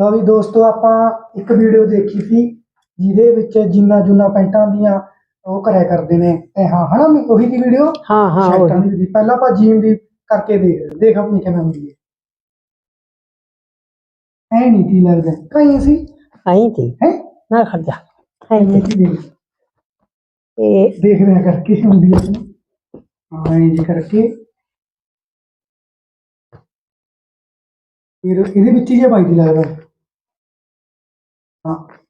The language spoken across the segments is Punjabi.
ਲਓ ਵੀ ਦੋਸਤੋ ਆਪਾਂ ਇੱਕ ਵੀਡੀਓ ਦੇਖੀ ਸੀ ਜਿਹਦੇ ਵਿੱਚ ਜਿੰਨਾ ਜੁਨਾ ਪੈਂਟਾਂ ਦੀਆਂ ਉਹ ਕਰਿਆ ਕਰਦੇ ਨੇ। ਤੇ ਹਾਂ ਹਨਾ ਮੈਂ ਉਹੀ ਦੀ ਵੀਡੀਓ ਹਾਂ ਹਾਂ ਸ਼ਰਟਾਂ ਉਹੀ। ਦੀ। ਵੀ। ਪਹਿਲਾਂ ਆਪਾਂ ਜੀਨ ਦੀ ਕਰਕੇ ਦੇਖ ਦੇਖ ਆਪਣੀ ਕਿਵੇਂ ਹੁੰਦੀ ਹੈ। ਐ ਨਹੀਂ ਕੀ ਲੱਗਦਾ। ਕਈ ਸੀ? ਆਈ ਥੀ ਹੈ? ਨਾ ਖਰਜਾ ਹੈ ਐਵੇਂ ਕੀ ਦੇਖ ਇਹ ਦੇਖਦੇ ਆ ਕਰਕੇ ਹੁੰਦੀ ਹੈ ਹਾਂ ਇਹ ਜੀ ਕਰਕੇ। ਫਿਰ ਇਹਦੇ ਵਿੱਚ ਹੀ ਜੇ ਪਾਈ ਦੀ ਲੱਗਦਾ।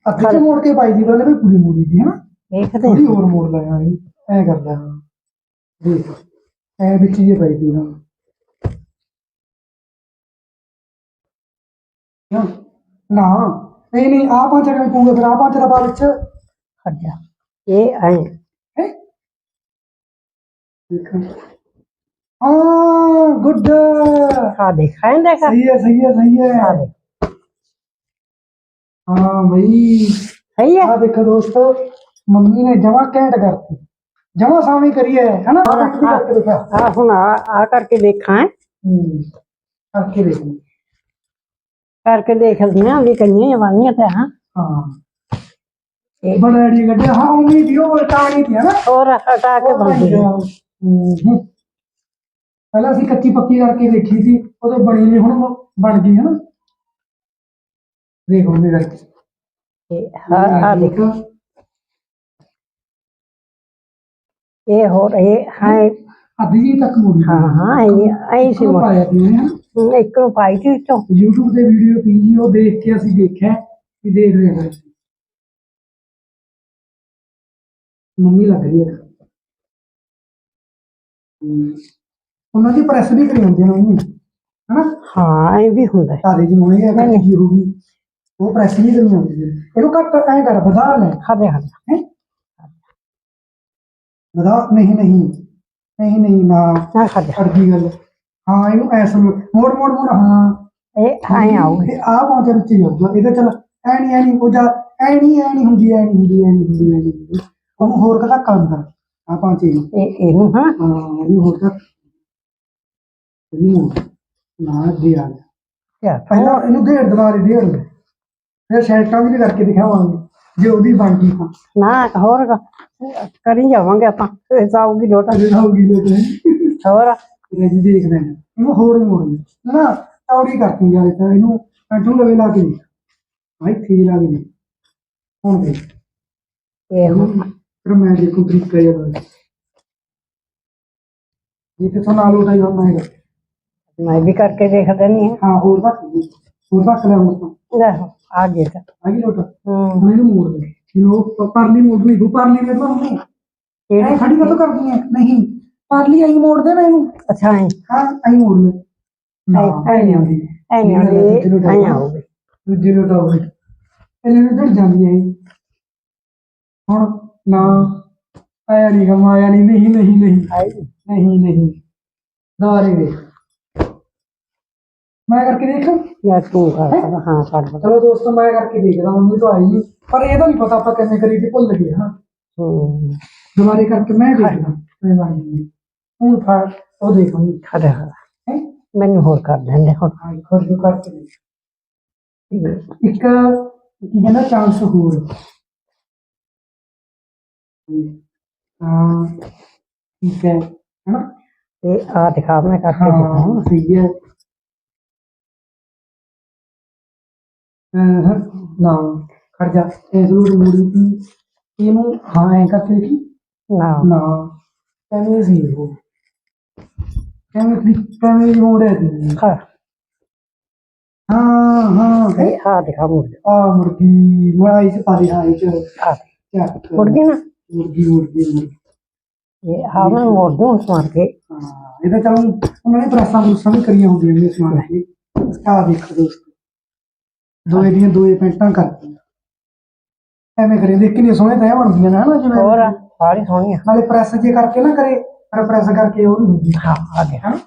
ਅੱਗੇ ਤੋਂ ਮੋੜ ਕੇ ਪਾਈ ਦੀ ਉਹਨੇ ਵੀ ਪੂਰੀ ਮੋੜੀ ਦੀ ਹੈ ਨਾ ਦੇਖਦੇ ਥੋੜੀ ਹੋਰ ਮੋੜ ਲਾਇਆ ਇਹ ਐ ਕਰਦਾ ਹਾਂ। ਦੇਖ ਐ ਵਿੱਚ ਜੇ ਪਾਈ ਦੀ ਹਾਂ। ਨਾ ਨਹੀਂ ਨਹੀਂ ਆ ਪੰਜ ਕਿਵੇਂ ਪੂਗਾ ਫਿਰ ਆ ਪੰਜ ਦਾ ਪਾ ਵਿੱਚ। ਖਰਜਾ ਇਹ ਆਏ। ਹੈ? ਦੇਖ। ਹਾਂ ਗੁੱਡ। ਆ ਦੇਖਾ ਦੇਖਾ। ਸਹੀ ਹੈ ਸਹੀ ਹੈ ਸਹੀ ਹੈ। ਆ ਦੇਖ। ਹਾਂ ਬਈ ਸਹੀ ਹੈ ਆ ਦੇਖੋ ਦੋਸਤੋ ਮੰਮੀ ਨੇ ਜਮਾ ਘੈਂਟ ਕਰਤੀ ਜਮਾ ਸਾਵੇਂ ਕਰੀ ਹੈ ਹਨਾ ਆਹ ਇੱਕ ਵੀ ਕਰਕੇ ਦੇਖਿਆ ਆ ਹੁਣ ਆ ਆ ਕਰਕੇ ਦੇਖਾਂ ਹੈਂ। ਹੂੰ ਕਰਕੇ ਦੇਖ ਕਰਕੇ ਦੇਖਦੇ ਆ ਵੀ ਕੰਨੀਆਂ ਜਵਾਨੀਆਂ ਤੇ ਹਾਂ ਹਾਂ ਇਹ ਬੜਾ ਆਈਡੀਆ ਕੱਢਿਆ ਹਾਂ ਉਮੀਦ ਹੀ ਉਹ ਟਾਣੀ ਸੀ ਹਨਾ ਹੋਰ ਹਟਾ ਕੇ ਬੰਦੀ ਹੂੰ ਹੂੰ। ਪਹਿਲਾਂ ਅਸੀਂ ਕੱਚੀ ਪੱਕੀ ਕਰਕੇ ਦੇਖੀ ਸੀ ਉਹਦੇ ਬਣੀ ਨਹੀਂ ਹੁਣ ਬਣ ਗਈ ਹਨਾ ਦੇਖੋ ਮੇਰੇ ਕਰਕੇ ਆ ਆ ਦੇਖ ਇਹ ਹੋਰ ਇਹ ਹਾਂ ਅੱਧੀ ਜੀ ਤੱਕ ਮੁੜੀ ਹਾਂ ਹਾਂ ਇਹ ਐ ਸੀ ਉਹ ਪਾਇਆ ਸੀ ਉਹਨੇ ਹਨਾ ਮੋ- ਇੱਕ ਨੂੰ ਪਾਈ ਸੀ ਵਿੱਚੋਂ YouTube ਤੇ ਵੀਡੀਓ ਤੀ ਜੀ ਉਹ ਦੇਖ ਕੇ ਅਸੀਂ ਦੇਖਿਆ ਕਿ ਦੇਖ ਰਹੇ ਹਾਂ ਮੰਮੀ ਲੱਗ ਰਹੀ ਹੈ ਹਮ, ਉਹਨਾਂ ਦੀ ਪ੍ਰੈਸ ਵੀ ਕਰੀ ਹੁੰਦੀ ਹੈ ਮੰਮੀ ਹਨਾ ਹਾਂ ਐ ਵੀ ਹੁੰਦਾ ਹੈ। ਸਾਰੇ ਜੀ ਮੋਏ ਆ ਕੱਟ ਕੀ ਹੋਊਗੀ ਉਹ ਪ੍ਰੈਸ ਵੀ ਕਰੀ ਹੁੰਦੀ ਹੈ ਇਹਨੂੰ ਘੱਟ ਐ ਕਰ ਵਧਾ ਲੈ। ਖਾਦੇ ਖਾਦੇ ਹੈ। ਵਧਾ ਨਹੀਂ ਨਹੀਂ। ਨਹੀਂ ਨਹੀਂ ਨਾ। ਨਾ ਖਾਦੇ ਅੜਦੀ ਗੱਲ। ਹਾਂ ਇਹਨੂੰ ਐਸ ਮੋੜ ਮੋੜ ਮੋੜ। ਹਾਂ। ਇਹ ਐ ਆਉਗੇ ਆ ਪਹੁੰਚੇ ਵਿੱਚ ਜਾਊਗਾ ਇਹਦਾ ਚਲ ਐ ਨਹੀਂ ਐ ਨਹੀਂ। ਉਹ ਜਾ ਐ ਨਹੀਂ ਐ ਨਹੀਂ ਹੁੰਦੀ ਐ ਨਹੀਂ ਹੁੰਦੀ ਐ ਨਹੀਂ ਹੁੰਦੀ ਐ ਨਹੀਂ ਹੁੰਦੀ। ਉਹਨੂੰ ਹੋਰ ਕਦਾ ਕਰਦਾ ਆ ਪਹੁੰਚੇ ਨੂੰ ਇਹ ਇਹਨੂੰ ਹਾਂ। ਹਾਂ ਇਹਨੂੰ ਹੋਰ ਇਹਨੂੰ ਨਾ ਦੇ ਆ ਗਿਆ ਕਿਆ? ਪਹਿਲਾਂ ਇਹਨੂੰ ਢੇੜ ਦਵਾ ਦੇ ਢੇੜ ਦੇ ਫਿਰ ਸ਼ਰਟਾਂ ਵੀ ਕਰਕੇ ਦਿਖਾਵਾਂਗੇ ਜੇ ਉਹਦੀ ਬਣ ਗਈ ਤਾਂ। ਨਾ ਹੋਰ ਕ- ਕਰੀ ਜਾਵਾਂਗੇ ਆਪਾਂ ਇਹ ਆਊਗੀ ਲੋਟਾ। ਅਜੇ ਹੋਊਗੀ ਲੋਕ ਹੋਰ? ਇਹ ਜੀ ਦੇਖਦੇ ਨੇ ਇਹਨੂੰ ਹੋਰ ਹੀ ਮੋੜਨੀ। ਨਾ? ਚੌੜੀ ਕਰਤੀ ਯਾਰ ਇਹ ਇਹਨੂੰ ਪੈਂਟੂ ਲਵੇ ਲਾ ਕੇ। ਦੇਖ ਭਾਈ ਠੀਕ ਲੱਗ ਗਈ ਹੁਣ ਦੇਖ। ਇਹ ਹੁਣ ਫਿਰ ਮੈਂ ਦੇਖੂ ਤਰੀਕਾ ਜਿਹਾ ਇਹ ਤੇ ਤੋਂ ਨਾਲ ਉਠਾਈ ਹੁਣ ਮੈਂ ਮੈਂ ਵੀ ਕਰਕੇ ਦੇਖ ਦੇਣੀ ਹੈ। ਹਾਂ ਹੋਰ ਲਈ। ਹੋਰ ਰੱਖ ਲੈ ਹੁਣ ਤਾਂ। ਲੈ ਆ ਗਿਆ ਤਾਂ। ਆ ਗਈ ਲੋਟ। ਹੂੰ। ਹੁਣ ਇਹਨੂੰ ਮੋੜ ਦੇ। ਇਹਨੂੰ ਉਹ ਪਰਲੀ ਮੋੜਨੀ ਉਹ ਪਰਲੀ ਮੇਰੇ ਤੋਂ ਨਹੀਂ। ਖੜੀ ਕਰਦੀ ਹੈ ਨਹੀਂ ਪਰਲੀ ਆਈ ਮੋੜ ਦੇ ਨਾ ਇਹਨੂੰ। ਅੱਛਾ ਐ। ਹਾਂ ਆਈ ਮੋੜ ਲੈ। ਨਾ ਐ ਨਹੀਂ ਆਉਂਦੀ। ਐ ਨਹੀਂ ਆਉਂਦੀ। ਐ ਆਊਗੀ। ਦੂਜੀ ਲੋਟ ਆਉਗੀ ਇਹਨੇ ਨੂੰ ਜੜ ਜਾਂਦੀ ਹੈ ਇਹ। ਹੁਣ ਨਾ ਆਇਆ ਨਹੀਂ ਆਇਆ ਨਹੀਂ ਨਹੀਂ ਨਹੀਂ ਨਹੀਂ। ਆਈ ਨਹੀਂ ਨਹੀਂ। ਦਾਰੇ ਦੇ ਮੈਂ ਕਰਕੇ ਦੇਖਾਂ ਮੈਂ ਤੂੰ ਕਰ ਹਾਂ ਕਰ ਬਤਾ ਚਲੋ ਦੋਸਤੋ ਮੈਂ ਕਰਕੇ ਦੇਖਦਾ ਮੰਮੀ ਤੋਂ ਆਈ ਨਹੀਂ ਪਰ ਇਹਦਾ ਨਹੀਂ ਪਤਾ ਆਪਾਂ ਕਿਵੇਂ ਕਰੀ ਤੇ ਭੁੱਲ ਗਏ ਹਾਂ ਹੂੰ ਦੁਬਾਰੇ ਕਰਕੇ ਮੈਂ ਦੇਖਦਾ ਮੈਂ ਬਣ ਹੁਣ ਫੜ ਉਹ ਦੇਖਾਂਗੀ ਖੜੇ ਹੈ ਮੈਨੂੰ ਹੋਰ ਕਰ ਦਿੰਦੇ ਹੁਣ ਹਾਂ ਖੁਦ ਨੂੰ ਕਰਕੇ ਦੇਖ। ਇੱਕ ਕੀ ਕਹਿੰਦਾ ਚਾਂਸ ਹੋਰ ਹਾਂ ਠੀਕ ਹੈ ਹੈਨਾ ਇਹ ਆ ਦਿਖਾ ਮੈਂ ਕਰਕੇ ਹਾਂ ਦਿਖਾਵਾਂ ਸਹੀ ਹੈ ਹਾਂ ਨਾ ਖੜ ਜਾ ਇਹ ਜ਼ਰੂਰ ਮੂੜੀ ਤੀ ਇਹਨੂੰ ਹਾਂ ਐ ਕਰਕੇ ਦੇਖੀ ਨਾ ਨਾ ਕਿਵੇਂ ਸੀ ਉਹ ਕਿਵੇਂ ਸੀ ਕਿਵੇਂ ਮੋੜਿਆ ਸੀ ਹਾਂ ਹਾਂ ਹਾਂ ਇਹ ਆ ਦਿਖਾ ਮੁੜ ਆ ਮੁਰਗੀ ਮੜਾਈ ਚ ਪਾ ਦੇ ਹਾਂ ਇਹ ਚ ਆ ਚੱਕ ਮੁੜ ਗਈ ਨਾ ਮੁਰਗੀ ਮੁਰਗੀ ਮੁਰਗੀ ਇਹ ਆ ਮੈਂ ਮੋੜ ਦੂੰ ਸਮਾਰ ਕੇ ਹਾਂ ਇਹ ਤਾਂ ਚਲੋ ਉਹਨਾਂ ਨੇ ਪ੍ਰੈਸਾਂ ਪ੍ਰੂਸਾਂ ਦੋਏ ਦੀਆਂ ਦੋਏ ਪੈਂਟਾਂ ਕਰਤੀਆਂ। ਐਵੇਂ ਕਰੇ ਦੇਖ ਕਿੰਨੀਆਂ ਸੋਹਣੀਆਂ ਤਾਂ ਬਣਦੀਆਂ ਨੇ ਹਨਾ ਜਿਵੇਂ। ਹੋਰ ਸਾਰੀ ਸੋਹਣੀ ਆ ਨਾਲੇ ਪ੍ਰੈਸ ਜੇ ਕਰਕੇ ਨਾ ਕਰੇ ਪਰ ਪ੍ਰੈਸ ਕਰਕੇ ਉਹ ਨਹੀਂ ਹੁੰਦੀ। ਹਾਂ ਆ ਗਿਆ। ਹਾਂ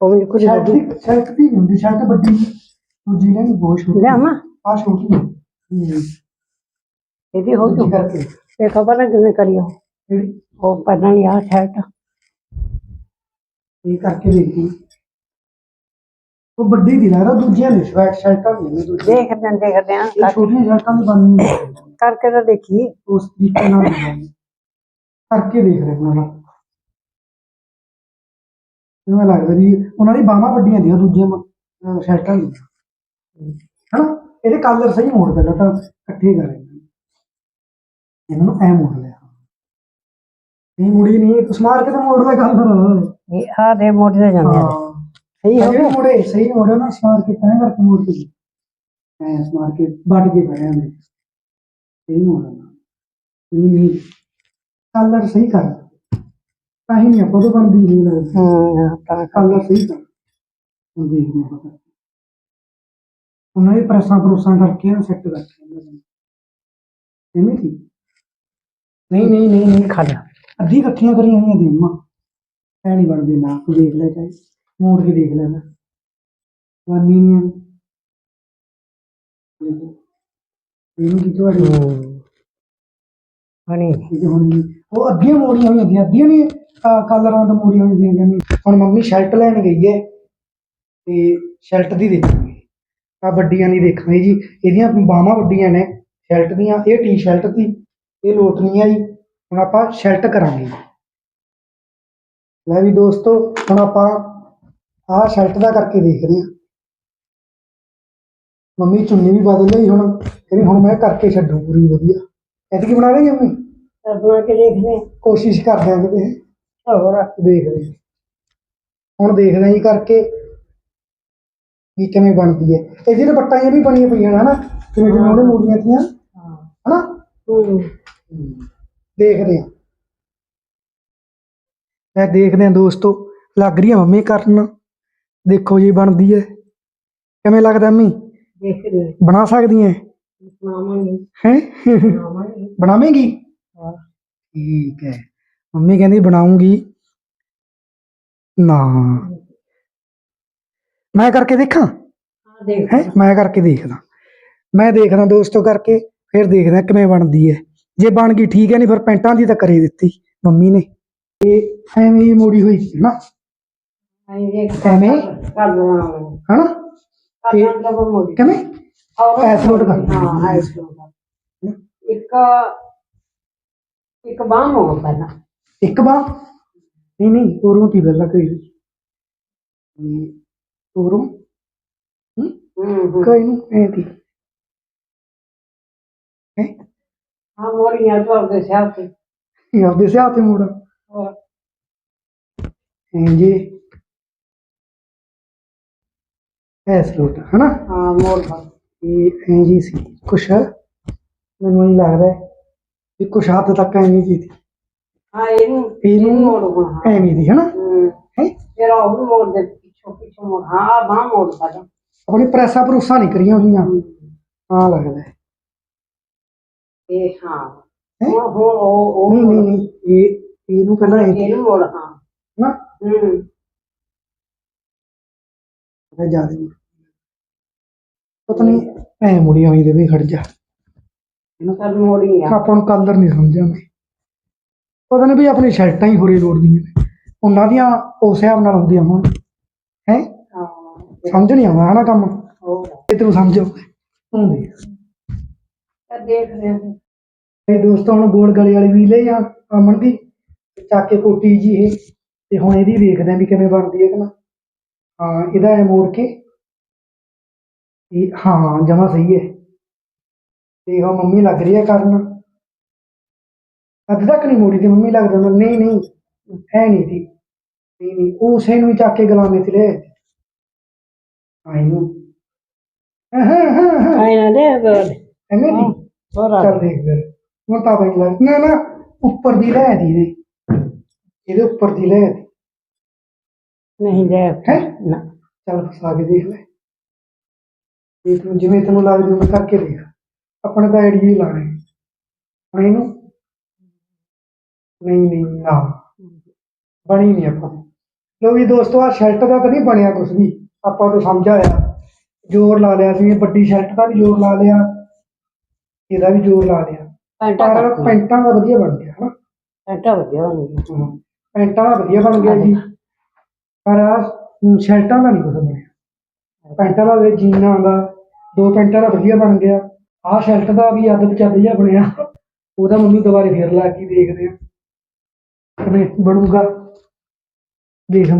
ਉਹ ਮੈਨੂੰ ਕੁਝ ਸ਼ਰਟ ਦੀ ਸ਼ਰਟ ਦੀ ਨਹੀਂ ਹੁੰਦੀ ਸ਼ਰਟ ਵੱਡੀ। ਦੂਜੀ ਲੈਣੀ ਬਹੁਤ ਛੋਟੀ। ਲਿਆ ਮਾ ਆ ਛੋਟੀ ਹੈ। ਹੂੰ ਇਹਦੀ ਹੋ ਦੂਜੀ ਜੂ। ਕਰਕੇ। ਇਹ ਖਬਰ ਨਾ ਕਿਵੇਂ ਕਰੀਓ ਜਿਹੜੀ ਉਹ ਪਹਿਲਾਂ ਹੀ ਆ ਸ਼ਰਟ। ਇਹ ਕਰਕੇ ਦੇਖੀ। ਉਹ ਵੱਡੀ ਦੀ ਲੱਗਦਾ ਦੂਜੀਆਂ ਨੇ ਸਵੈਟ ਸ਼ਰਟਾਂ ਨਹੀਂ ਨੇ ਦੂਜੀਆਂ। ਦੇਖਦੇ ਆਂ ਦੇਖਦੇ ਆਂ ਇਹ ਛੋਟੀਆਂ ਸ਼ਰਟਾਂ ਦੀ ਬਣਨੀ ਨਹੀਂ ਕਰਕੇ ਤਾਂ ਦੇਖੀ ਉਸ ਤਰੀਕੇ ਨਾਲ ਬਣਾਉਣੀ। ਕਰਕੇ ਦੇਖ ਰਹੇ ਹਾਂ। ਮੈਨੂੰ ਲੱਗਦਾ ਵੀ ਉਹਨਾਂ ਦੀ ਬਾਹਾਂ ਵੱਡੀਆਂ ਦੀਆਂ ਦੂਜੀਆਂ ਅਹ, ਸ਼ਰਟਾਂ ਦੀਆਂ ਹਨਾ? ਇਹਦੇ ਕਲਰ ਸਹੀ ਮੋੜ ਪਹਿਲਾਂ ਤਾਂ ਇਕੱਠੇ ਕਰ ਰਹੇ ਇਹਨਾਂ ਨੂੰ ਐ ਮੋੜ ਲਿਆ। ਇਹ ਮੁੜੀ ਨਹੀਂ ਤੂੰ ਸਮਾਰ ਕੇ ਤਾਂ ਮੋੜ ਲੈ ਕਲਰ ਇਹ ਆ ਦੇ ਮੋਟੇ ਤੇ ਜਾਂਦੇ ਆ। ਸਹੀ ਹੋ ਗਿਆ ਮੋੜੇ ਸਹੀ ਮੋੜੇ ਨਾ ਸਮਾਰ ਕੇ ਤੈਂ ਕਰਕੇ ਮੋੜ ਕੇ ਐ ਸਮਾਰ ਕੇ ਵੱਟ ਕੇ ਪਏ ਜਾਂਦੇ। ਸਹੀ ਮੋੜਨਾ ਨਹੀਂ ਨਹੀਂ। ਕਲਰ ਸਹੀ ਕਰ। ਤਾਂ ਹੀ ਨਹੀਂ ਆਪਾਂ ਤੋਂ ਬਣਦੀ ਨਹੀਂ ਲੱਗਦਾ। ਹੂੰ ਤਾਂ ਕਲਰ ਸਹੀ ਕਰ। ਹੁਣ ਦੇਖਦੇ ਹਾਂ ਪਤਾ ਉਹਨਾਂ ਨੇ ਪ੍ਰੈਸਾਂ ਪਰੂਸਾਂ ਕਰਕੇ ਨਾ ਸੈੱਟ ਕਰਕੇ ਐਵੇਂ ਸੀ ਨਹੀਂ ਨਹੀਂ ਨਹੀਂ ਨਹੀਂ ਖਾ ਜਾ ਅੱਧੀ ਇਕੱਠੀਆਂ ਕਰੀਆਂ ਹੋਈਆਂ ਦੀ ਅੰਮਾ ਐ ਨਹੀਂ ਬਣਦੀ ਨਾ ਤੂੰ ਦੇਖ ਲੈ ਚਾਹੇ। ਮੋੜ ਕੇ ਦੇਖ ਲੈ ਨਾ ਵਾਨੀ ਨਹੀਂ। ਇਹਨੂੰ ਕੀ ਤੁਹਾਡੀ ਹੂੰ। ਬਣੀ ਇਹ ਹੁਣ ਉਹ ਅੱਧੀਆਂ ਮੋੜੀਆਂ ਹੋਈਆਂ ਦੀਆਂ ਅੱਧੀਆਂ ਨਹੀਂ ਕਲਰਾਂ ਤੋਂ ਮੋੜੀਆਂ ਹੋਈਆਂ ਦੀਆਂ ਨੇ ਹੁਣ ਮੰਮੀ ਸ਼ਰਟ ਲੈਣ ਗਈ ਹੈ ਤੇ ਸ਼ਰਟ ਦੀ ਦੇਖਾਂਗੇ। ਆ ਵੱਡੀਆਂ ਨਹੀਂ ਦੇਖਾਂਗੇ ਜੀ। ਇਹਦੀਆਂ ਬਾਹਾਂ ਵੱਡੀਆਂ ਨੇ ਸ਼ਰਟ ਦੀਆਂ। ਇਹ ਟੀ-ਸ਼ਰਟ ਦੀ ਇਹ ਲੋਟਨੀ ਆ ਜੀ। ਹੁਣ ਆਪਾਂ ਸ਼ਰਟ ਕਰਾਂਗੇ। ਲੈ ਵੀ ਦੋਸਤੋ ਹੁਣ ਆਪਾਂ ਆਹ ਸ਼ਰਟ ਦਾ ਕਰਕੇ ਦੇਖਦੇ ਹਾਂ। ਮੰਮੀ ਚੁੰਨੀ ਵੀ ਬਦਲ ਲਈ ਹੁਣ ਕਹਿੰਦੀ ਹੁਣ ਮੈਂ ਕਰਕੇ ਛੱਡੂ ਪੂਰੀ ਵਧੀਆ। ਐਤਕੀ ਬਣਾ ਦੇਂਗੇ ਮੰਮੀ? ਬਣਾ ਕੇ ਦੇਖਦੇ ਆਂ। ਕੋਸ਼ਿਸ਼ ਕਰਦੇ ਆਂ ਕਿਤੇ। ਹੋਰ ਦੇਖਦੇ ਹਾਂ। ਹੁਣ ਦੇਖਦੇ ਆਂ ਜੀ ਕਰਕੇ ਵੀ ਕਿਵੇਂ ਬਣਦੀ ਹੈ। ਤਾਂ ਪੱਟਾਂ ਜਿਹੀਆਂ ਵੀ ਬਣੀਆਂ ਪਈਆਂ ਨੇ ਹਨਾ ਕਿਵੇਂ ਕਿਵੇਂ ਉਹਨੇ ਮੂੜੀਆਂ ਤੀਆਂ ਹਾਂ। ਹਨਾ? ਹੂੰ। ਦੇਖਦੇ ਆਂ ਇਹ ਦੇਖਦੇ ਆਂ ਦੋਸਤੋ ਲੱਗ ਰਹੀ ਆ ਮੰਮੀ ਕਰਨ। ਦੇਖੋ ਜੀ ਬਣਦੀ ਹੈ ਕਿਵੇਂ ਲੱਗਦਾ ਮੰਮੀ ਦੇਖਦੇ। ਬਣਾ ਸਕਦੀ ਹੈ ਬਣਾਵਾਂਗੇ। ਹੈ? ਬਣਾਵਾਂਗੇ। ਬਣਾਵੇਂਗੀ? ਹਾਂ। ਠੀਕ ਹੈ ਮੰਮੀ ਕਹਿੰਦੀ ਬਣਾਉਂਗੀ। ਨਾ। ਮੈਂ ਕਰਕੇ ਦੇਖਾਂ? ਹਾਂ ਦੇਖ ਹੈ? ਮੈਂ ਕਰਕੇ ਦੇਖਦਾ। ਮੈਂ ਦੇਖਦਾ ਦੋਸਤੋ ਕਰਕੇ ਫਿਰ ਦੇਖਦਾ ਕਿਵੇਂ ਬਣਦੀ ਹੈ ਜੇ ਬਣ ਗਈ ਠੀਕ ਹੈ ਨਹੀਂ ਫਿਰ ਪੈਂਟਾਂ ਦੀ ਤਾਂ ਕਰੇ ਦਿੱਤੀ ਮੰਮੀ ਨੇ। ਇਹ ਐਵੇਂ ਹੀ ਮੋੜੀ ਹੋਈ ਸੀ ਨਾ ਐਵੇਂ? ਲਾਂਗੇ ਤਾਂ ਮੋੜੀ ਕਿਵੇਂ? ਔਰ ਐਸ ਲੋਡ ਕਰ। ਹਾਂ ਹਾਂ। ਐਸ ਲੋਡ ਕਰ। ਇੱਕ ਇੱਕ ਬਾਹ ਹੋ ਪਹਿਲਾਂ। ਇੱਕ ਬਾਰ ਨਹੀਂ ਨਹੀਂ ਉਰੋਂ ਕੀ ਪਹਿਲਾਂ ਕਰੀ ਹੋਈ ਉਰੋਂ ਹੂੰ? ਹੂੰ ਹੂੰ। ਕੋਈ ਨਹੀਂ ਐ ਦੀ ਹੈ? ਹਾਂ ਮੋੜੀਆਂ ਤੋਂ ਆਪਦੇ ਸਿਆਹ ਤੇ। ਆਪਦੇ ਸਿਆਹ ਤੇ ਮੋੜਾ। ਹੋਰ। ਹਾਂਜੀ ਐਸ ਲੋਟ ਹਨਾ? ਹਾਂ ਮੋੜ ਪਾ ਇਹ ਐਂ ਜੀ ਸੀ ਕੁਛ ਮੈਨੂੰ ਨਹੀਂ ਲੱਗਦਾ ਕਿ ਕੁਛ ਹੱਦ ਤੱਕ ਐਵੇਂ ਜੀ ਸੀ। ਹਾਂ ਇਹਨੂੰ ਇਹਨੂੰ ਮੋੜ ਹਾਂ। ਐਵੇਂ ਦੀ ਹਨਾ? ਹੂੰ। ਹੈ? ਫਿਰ ਉਹ ਮੋੜ ਦੇ ਪਿੱਛੋਂ ਪਿੱਛੋਂ ਮੋੜ ਹਾਂ ਬਾਹ ਮੋੜ ਪਹਿਲਾਂ ਆਪਣੀ ਪ੍ਰੈਸਾਂ ਭਰੂਸਾਂ ਨਹੀਂ ਕਰੀਆਂ ਹੋਈਆਂ। ਹਾਂ। ਲੱਗਦਾ। ਇਹ ਹਾਂ। ਉਹ ਉਹ ਨਹੀਂ ਨਹੀਂ ਨਹੀਂ ਇਹ ਇਹਨੂੰ ਪਹਿਲਾਂ ਇਹ ਇਹਨੂੰ ਮੋੜ ਹਾਂ। ਨਾ ਹੂੰ। ਮੈਂ ਜ਼ਿਆਦਾ ਨਹੀਂ ਪਤਾ ਨਹੀਂ ਐ ਮੁੜੀਆਂ ਹੋਈ ਦੇ ਵੀ ਖੜ ਜਾ। ਇਹਨੂੰ ਕਰ ਮੋੜੀ ਆ। ਆਪਾਂ ਨੂੰ ਕਲਰ ਨਹੀਂ ਸਮਝਿਆ ਮੈਂ ਪਤਾ ਨਹੀਂ ਵੀ ਆਪਣੀ ਸ਼ਰਟਾਂ ਹੀ ਹੋਰੇ ਲੋੜਦੀਆਂ ਨੇ। ਉਹਨਾਂ ਦੀਆਂ ਉਸ ਹਿਸਾਬ ਨਾਲ ਹੁੰਦੀਆਂ ਹੋਣ। ਹੈ? ਸਮਝ ਨਹੀਂ ਆਉਂਦਾ ਹਨਾ ਕੰਮ। ਇਹ ਤੈਨੂੰ ਸਮਝੋ ਤੂੰ ਦੇਖ ਤਾਂ ਦੇਖ ਰਹੇ ਹਾਂ ਇਹ ਦੋਸਤੋ ਹੁਣ ਗੋਲ ਗਲੇ ਵਾਲੀ ਵੀ ਲਈ ਆ ਅਮਨ ਦੀ ਤੇ ਚੱਕ ਕੇ ਕੋਟੀ ਜੀ ਇਹ। ਤੇ ਹੁਣ ਇਹਦੀ ਦੇਖਦੇ ਆ ਵੀ ਕਿਵੇਂ ਬਣਦੀ ਹੈ ਕਿ ਨਾ। ਹਾਂ ਇਹਦਾ ਐ ਮੋੜ ਕੇ ਇਹ ਹਾਂ ਜਮਾ ਸਹੀ ਹੈ ਤੇ ਉਹ ਮੰਮੀ ਲੱਗ ਰਹੀ ਹੈ ਕਰਨ ਅੱਧ ਤੱਕ ਨਹੀਂ ਮੋੜੀ ਤੇ ਮੰਮੀ ਲੱਗਦਾ ਮੈਨੂੰ, ਨਹੀਂ ਨਹੀਂ ਹੈ ਨਹੀਂ ਦੀ ਨਹੀਂ ਨਹੀਂ ਉਹ ਉਸੇ ਨੂੰ ਹੀ ਚੱਕ ਕੇ ਗੁਲਾਮੇ ਤੇ ਲੈ ਆਈ ਨੂੰ ਹਾਂ ਹਾਂ ਹਾਂ ਨਾ ਦੇ ਬੋਲ ਐਵੇਂ ਦੀ ਹੋਰ ਚੱਲ ਦੇਖ ਫਿਰ ਹੁਣ ਤਾਂ ਬਈ ਲੱਗ ਨਾ ਨਾ ਉੱਪਰ ਦੀ ਲੈ ਦੀ ਇਹਦੇ ਉੱਪਰ ਦੀ ਲੈ ਦੀ ਨਹੀਂ ਦੇ ਹੈ? ਨਾ। ਚੱਲ ਫਸਾ ਕੇ ਦੇਖ ਲੈ। ਇਹ ਤੂੰ ਜਿਵੇਂ ਤੈਨੂੰ ਲੱਗਦੀ ਉਹ ਕਰਕੇ ਦੇਖ। ਆਪਣੇ ਤਾਂ ਆਈਡੀਆ ਹੀ ਲਾਣੇ। ਹੁਣ ਇਹਨੂੰ? ਨਹੀਂ ਨਹੀਂ ਨਾ। ਬਣੀ ਨਹੀਂ ਆਪਾਂ। ਲੋ ਵੀ ਦੋਸਤੋ ਆ ਸ਼ਰਟ ਦਾ ਤਾਂ ਨਹੀਂ ਬਣਿਆ ਕੁਝ ਵੀ। ਆਪਾਂ ਤੋਂ ਸਮਝ ਆਇਆ ਜ਼ੋਰ ਲਾ ਲਿਆ ਸੀ ਵੱਡੀ ਸ਼ਰਟ ਦਾ ਵੀ ਜ਼ੋਰ ਲਾ ਲਿਆ। ਇਹਦਾ ਵੀ ਜ਼ੋਰ ਲਾ ਲਿਆ। ਪੈਂਟਾ ਪੈਂਟਾਂ ਦਾ ਵਧੀਆ ਬਣ ਗਿਆ ਹਨਾ? ਪੈਂਟਾ ਵਧੀਆ ਪੈਂਟਾਂ ਦਾ ਵਧੀਆ ਬਣ ਗਿਆ ਜੀ। ਪਰ ਆ ਸ਼ਰਟਾਂ ਦਾ ਨਹੀਂ ਕੁਝ ਬਣਿਆ। ਪੈਂਟਾਂ ਦਾ ਦੇ ਜੀਨਾਂ ਦਾ ਦੋ ਪੈਂਟਾਂ ਦਾ ਵਧੀਆ ਬਣ ਗਿਆ। ਆਹ ਸ਼ਰਟ ਦਾ ਵੀ ਅੱਧ ਚੱਦ ਜਿਹਾ ਬਣਿਆ। ਉਹਦਾ ਮੰਮੀ ਦੁਬਾਰੇ ਫੇਰ ਲਾ ਕੇ ਦੇਖਦੇ ਆ। ਕਿਵੇਂ ਬਣੂਗਾ। ਦੇਖ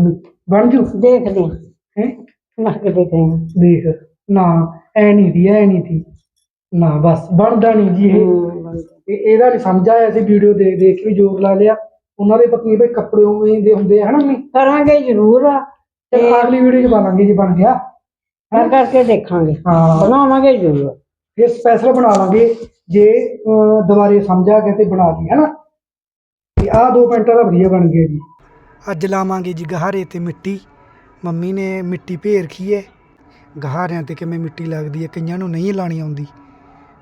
ਬਣ ਜੂ? ਦੇਖਦੇ ਹਾਂ ਹੈ? ਲਾ ਕੇ ਦੇਖਦੇ ਹਾਂ ਦੇਖ। ਨਾ ਐ ਨਹੀਂ ਦੀ ਐ ਨਹੀਂ ਦੀ ਨਾ ਬਸ ਬਣਦਾ ਨਹੀਂ ਜੀ ਇਹ। ਇਹਦਾ ਨਹੀਂ ਸਮਝ ਆਇਆ ਸੀ ਵੀਡੀਓ ਦੇਖ ਦੇਖ ਕੇ ਜੋਗ ਲਾ ਲਿਆ। ਉਹਨਾਂ ਦੇ ਪਤਨੀ ਭਾਈ ਕੱਪੜੇ ਉਵੇਂ ਦੇ ਹੁੰਦੇ ਆ ਹਨਾ ਮੰਮੀ? ਕਰਾਂਗੇ ਜ਼ਰੂਰ। ਤੇ ਅਗਲੀ ਵੀਡੀਓ 'ਚ ਪਾਵਾਂਗੇ ਜੇ ਬਣ ਗਿਆ। ਕਰ ਕਰਕੇ ਦੇਖਾਂਗੇ। ਹਾਂ। ਬਣਾਵਾਂਗੇ ਜ਼ਰੂਰ। ਫਿਰ ਸਪੈਸ਼ਲ ਬਣਾ ਲਾਂਗੇ ਜੇ ਅਹ, ਦੁਬਾਰੇ ਸਮਝ ਗਿਆ ਤੇ ਬਣਾ ਲਈ ਹਨਾ? ਤੇ ਆਹ ਦੋ ਪੈਂਟਾਂ ਦਾ ਵਧੀਆ ਬਣ ਗਿਆ ਜੀ। ਅੱਜ ਲਾਵਾਂਗੇ ਜੀ ਗਹਾਰੇ ਤੇ ਮਿੱਟੀ। ਮੰਮੀ ਨੇ ਮਿੱਟੀ ਭੇਰ ਰਖੀ ਹੈ ਗਹਾਰਿਆਂ ਤੇ ਕਿਵੇਂ ਮਿੱਟੀ ਲੱਗਦੀ ਹੈ ਕਈਆਂ ਨੂੰ ਨਹੀਂ ਲਾਣੀ ਆਉਂਦੀ।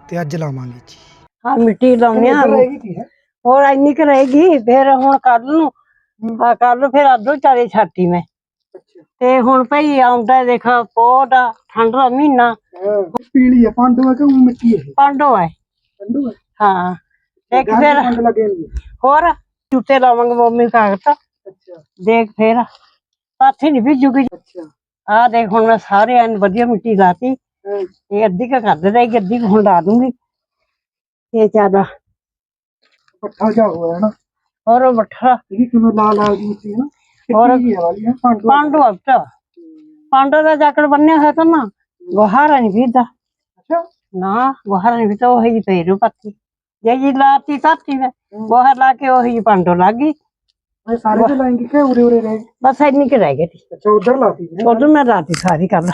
ਤੇ ਅੱਜ ਲਾਵਾਂਗੇ ਜੀ। ਹਾਂ ਮਿੱਟੀ ਲਾਉਣੇ ਆ। ਇੱਧਰ ਰਹੇਗੀ ਕੀ ਹੈ? ਹੋਰ ਇੰਨੀ ਕੁ ਰਹੇਗੀ ਫਿਰ ਹੁਣ ਕੱਲ ਨੂੰ ਆ ਕੱਲ ਫਿਰ ਅੱਧੋ ਚਾਰੇ ਛਾਤੀ ਮੈਂ ਅੱਛਾ। ਤੇ ਹੁਣ ਭਈ ਆਉਂਦਾ ਦੇਖ ਪੋਹ ਦਾ ਠੰਡ ਦਾ ਮਹੀਨਾ। ਪੀਲੀ ਹੈ ਪਾਂਡੂ ਹੈ ਕਿ ਊਂ ਮਿੱਟੀ ਹੈ ਪਾਂਡੋ ਹੈ ਪਾਂਡੂ ਹੈ। ਹਾਂ ਦੇਖ ਗਾਂ ਫਿਰ। ਪੰਡ ਲੱਗੇ ਨੇ ਹੋਰ ਜੁੱਤੇ ਲਾਵਾਂਗੇ ਮੰਮੀ ਕਾਗਜ਼ ਅੱਛਾ। ਦੇਖ ਫਿਰ। ਪਾਥੀ ਨਹੀਂ ਭਿੱਜੂਗੀ ਅੱਛਾ। ਆ ਦੇਖ ਹੁਣ ਮੈਂ ਸਾਰੇ ਐਨ ਵਧੀਆ ਮਿੱਟੀ ਲਾਤੀ। ਹਾਂ, ਇਹ ਅੱਧੀ ਕੁ ਕਰ ਰਹੀ ਅੱਧੀ ਕੁ ਹੁਣ ਲਾ ਦੂੰਗੀ। ਇਹ ਜ਼ਿਆਦਾ। ਪੱਠਾ ਜਾ ਹੋਇਆ ਹੈ ਨਾ। ਹੋਰ ਉਹ ਬੱਠਾ ਇਹ ਵੀ ਕਿਵੇਂ ਲਾਲ ਲਾਲ ਦੀ ਮਿੱਟੀ ਹੈ ਨਾ? ਕਿੱਟੀ ਹੈ ਵਾਲੀ ਹੈ ਪਾਂਡੂ ਪਾਂਡੋ ਹਫਤਾ ਪਾਂਡੋ ਦਾ ਜਾਕੜ ਬੰਨਿਆ ਹੋਇਆ ਤਾਂ ਨਾ ਗੋਹਾਰਾ ਨਹੀਂ ਵੀਦਾ ਅੱਛਾ। ਨਾ ਗੋਹਾਰਾ ਨਹੀਂ ਵੀਦਾ ਉਹ ਹੀ ਪਈ ਰੂ ਪੱਤੀ। ਜੇ ਜੀ ਲਾਤੀ ਤਾਤੀ ਮੈਂ ਗੋਹਾ ਲਾ ਕੇ ਉਹ ਹੀ ਪਾਂਡੋ ਲੱਗ ਗਈ। ਮੈਂ ਸਾਰੇ ਤੇ ਲਾਏਂਗੇ ਕਿ ਉਰੇ ਉਰੇ ਰਹਿ ਬਸ ਇੰਨੀ ਕੁ ਰਹਿ ਗਈ। ਤੀ ਅੱਛਾ ਉਧਰ ਲਾਤੀ ਹੈ ਉਦੋਂ ਮੈਂ ਰਾਤੀ ਸਾਰੀ ਕਰ ਲਾ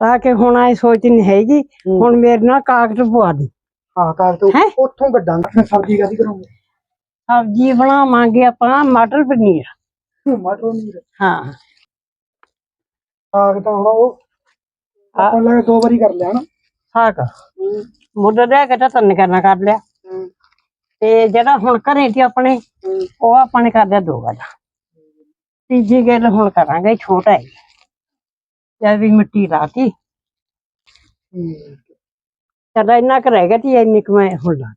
ਤਾਂ ਕਿ ਹੁਣ ਆਏ ਸੋਚ ਨਹੀਂ ਹੈਗੀ ਹੁਣ ਮੇਰੇ ਨਾਲ ਕਾਗਜ਼ ਪਵਾ ਦੀ। ਹਾਂ ਕਰ ਤੋ ਹੈਂ? ਉੱਥੋਂ ਕੱਢਾਂਗਾ ਫਿਰ ਸਬਜ਼ੀ ਕਾਦੀ ਕਰੋਗੇ? ਸਬਜ਼ੀ ਬਣਾਵਾਂਗੇ ਆਪਾਂ ਮਟਰ ਪਨੀਰ। ਮਟਰ ਨਹੀਂ ਹਾਂ। ਸਾਗ ਤਾਂ ਹੁਣ ਉਹ ਆਪਾਂ ਲੱਗੇ ਦੋ ਵਾਰੀ ਕਰ ਲਿਆ ਨਾ। ਸਾਗ। ਮੁੱਢ ਦੇ ਕੇ ਤਾਂ ਤੰਨ ਕਰਨਾ ਕਰ ਲਿਆ। ਤੇ ਜਿਹੜਾ ਹੁਣ ਘਰੇ ਸੀ ਆਪਣੇ ਉਹ ਆਪਾਂ ਨੇ ਕਰ ਲਿਆ ਦੋ ਵਾਰ। ਤੀਜੀ ਗੱਲ ਹੁਣ ਕਰਾਂਗੇ ਛੋਟਾ ਹੈ। ਜਦ ਵੀ ਮਿੱਟੀ ਲਾਤੀ। ਚਲ ਇੰਨਾ ਕੁ ਰਹਿ ਗਿਆ ਤੀ ਇੰਨੀ ਕੁ ਮੈਂ ਹੁਣ ਲਾ